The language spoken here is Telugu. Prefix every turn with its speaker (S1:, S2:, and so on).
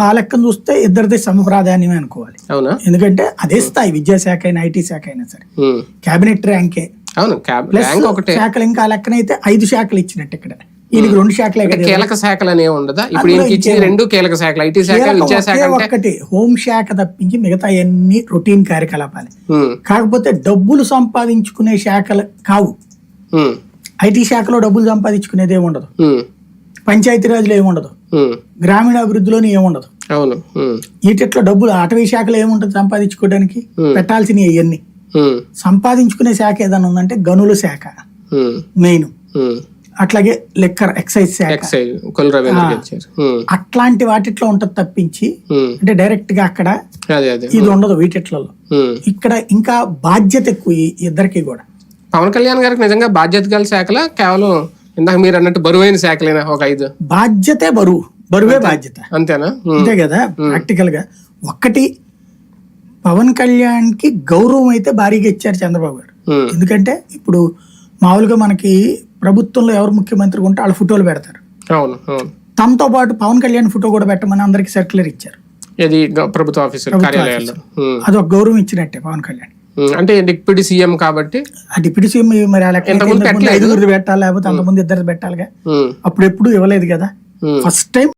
S1: ఆ లెక్కను చూస్తే ఇద్దరిది సమ ప్రాధాన్యమే అనుకోవాలి.
S2: అవునా?
S1: ఎందుకంటే అదే స్థాయి విద్యాశాఖ అయినా ఐటీ శాఖ అయినా సరే. కేబినెట్ ర్యాంకే
S2: అవును
S1: శాఖలు ఇంకా ఆ లెక్కనైతే ఐదు శాఖలు ఇచ్చినట్టు ఇక్కడ. ఈయనకి రెండు శాఖలే
S2: కీలక శాఖలు అనేవి ఉండదా? ఇప్పుడు ఇచ్చిన రెండు కీలక శాఖలు. ఐటీ శాఖ విద్యాశాఖ
S1: ఒక్కటి హోం శాఖ తప్పించి మిగతా అన్ని రొటీన్ కార్యకలాపాలు. కాకపోతే డబ్బులు సంపాదించుకునే శాఖలు కావు. ఐటీ శాఖలో డబ్బులు సంపాదించుకునేది ఏమి ఉండదు.
S2: ఉమ్,
S1: పంచాయతీరాజ్లో ఏమి ఉండదు
S2: ఉమ్.
S1: గ్రామీణ అభివృద్ధిలోని ఏముండదు.
S2: అవును. ఉమ్,
S1: వీటిట్లో డబ్బులు అటవీ శాఖలో ఏముంటుంది సంపాదించుకోవడానికి. పెట్టాల్సినవి అవన్నీ సంపాదించుకునే శాఖ ఏదైనా ఉందంటే గనుల శాఖ. మెయిన్. అట్లాగే లెక్కర్ ఎక్సైజ్ శాఖ. అట్లాంటి వాటిట్లో ఉంటది తప్పించి. అంటే డైరెక్ట్గా అక్కడ ఇది ఉండదు వీటిట్లలో. ఇక్కడ ఇంకా బాధ్యత ఎక్కువ ఇద్దరికి కూడా.
S2: పవన్ కళ్యాణ్ గారికి నిజంగా బాధ్యత గల శాఖల కేవలం ఇందాక మీరు అన్నట్టు బరువైన శాఖలేనా ఒక ఐదు?
S1: బాధ్యతే బరువు. బరువే బాధ్యత.
S2: అంతేనా?
S1: అంతే కదా ప్రాక్టికల్గా ఒక్కటి పవన్ కళ్యాణ్కి గౌరవం అయితే భారీగా ఇచ్చారు చంద్రబాబు గారు. ఎందుకంటే ఇప్పుడు మామూలుగా మనకి ప్రభుత్వంలో ఎవరు ముఖ్యమంత్రి ఉంటే వాళ్ళ ఫోటోలు పెడతారు. తనతో పాటు పవన్ కళ్యాణ్ ఫోటో కూడా పెట్టమని అందరికి సర్క్యులర్ ఇచ్చారు.
S2: ప్రభుత్వ ఆఫీసర్
S1: అది ఒక గౌరవం ఇచ్చినట్టే పవన్ కళ్యాణ్.
S2: అంటే డిప్యూటీ సీఎం కాబట్టి
S1: ఆ డిప్యూటీ సీఎం మరి. ఐదుగురిది పెట్టాలి లేకపోతే అంతకుముందు ఇద్దరు పెట్టాలిగా అప్పుడు ఎప్పుడు ఇవ్వలేదు కదా. First time